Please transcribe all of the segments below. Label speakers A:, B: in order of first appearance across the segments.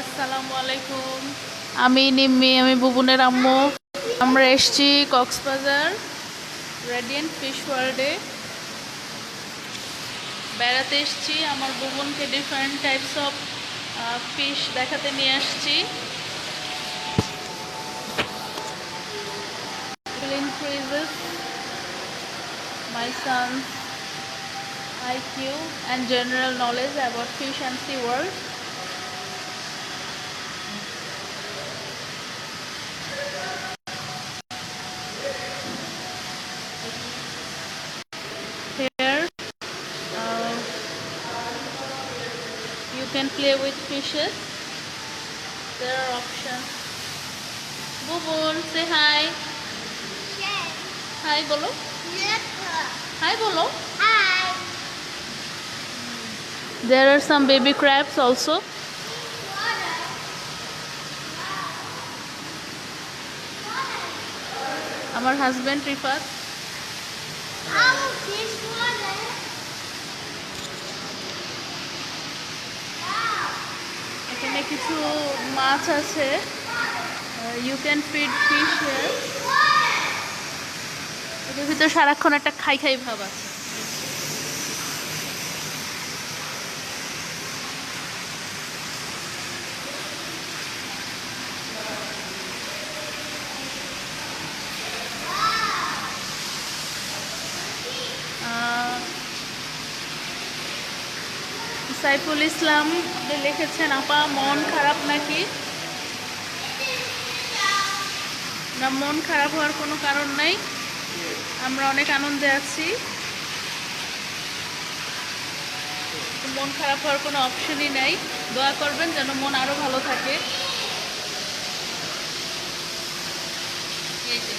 A: আসসালামু আলাইকুম। আমি নিম্মি, আমি বুবুনের আম্মু। আমরা এসছি কক্সবাজার রেডিয়েন্ট ফিশ ওয়ার্ল্ডে বেড়াতে এসছি, আমার বুবুনকে ডিফারেন্ট টাইপস অফ ফিশ দেখাতে নিয়ে আসছি। Increases my son's IQ and general knowledge about fish world. can play with fishes. There are options. Bubun, say hi. Hi, bolo. Hi, bolo. There are some baby crabs also. আমার husband Rifat কিছু মাছ আছে। You can feed fish এটার ভিতরে সারাক্ষণ একটা খাই খাই ভাব আছে। সাইফুল ইসলাম লিখেছেন, আপা, মন খারাপ নাকি? না, মন খারাপ হওয়ার কোনো কারণ নাই। আমরা অনেক আনন্দে আছি। মন খারাপ হওয়ার কোনো অপশনই নাই। দোয়া করবেন যেন মন আরও ভালো থাকে।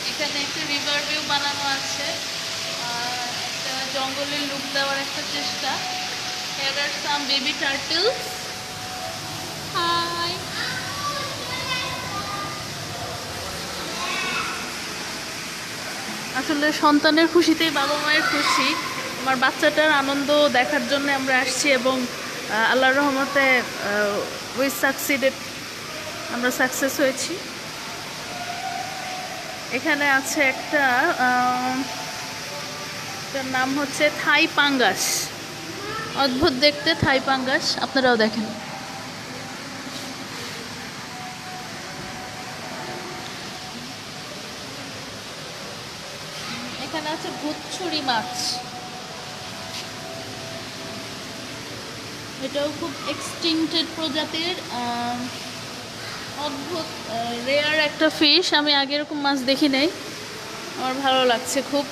A: এখানে একটা রিভার ভিউ বানানো আছে। একটা জঙ্গলের লুক দেওয়ার একটা চেষ্টা। Here are some baby turtles. Hi. আসলে সন্তানের খুশিতেই বাবা মায়ের খুশি আমার বাচ্চাটার আনন্দ দেখার জন্য আমরা আসছি এবং আহ, আল্লাহর রহমতে উই সাকসিডেড আমরা সাকসেস হয়েছি এখানে আছে একটা এটার নাম হচ্ছে থাই পাঙ্গাস অদ্ভুত দেখতে, থাই পাঙ্গাস, আপনারাও দেখেন। এখানে আছে ভুতছুরি মাছ। এটাও খুব এক্সটিংটেড প্রজাতির অদ্ভুত রেয়ার একটা ফিশ আমি আগে এরকম মাছ দেখি নাই। আমার ভালো লাগছে খুব।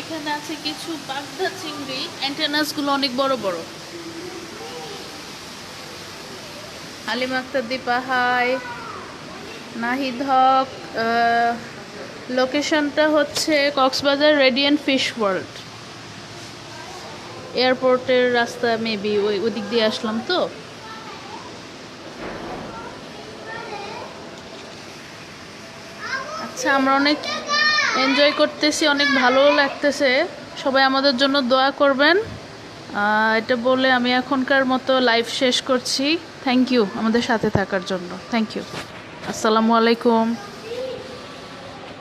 A: এখানে আছে কিছু বাগদা চিংড়ি অ্যান্টেনাসগুলো অনেক বড় বড়। আলিম আক্তার দীপা, হাই। নাহিদ হক লোকেশনটা হচ্ছে কক্সবাজার রেডিয়েন্ট ফিশ ওয়ার্ল্ড এয়ারপোর্টের রাস্তা মেবি ওই ওদিক দিয়ে আসলাম তো। আচ্ছা আমরা অনেক এনজয় করতেছি, অনেক ভালো লাগতেছে। সবাই আমাদের জন্য দোয়া করবেন। এটা বলে আমি এখনকার মতো লাইভ শেষ করছি। থ্যাংক ইউ আমাদের সাথে থাকার জন্য। থ্যাংক ইউ আসসালামু আলাইকুম।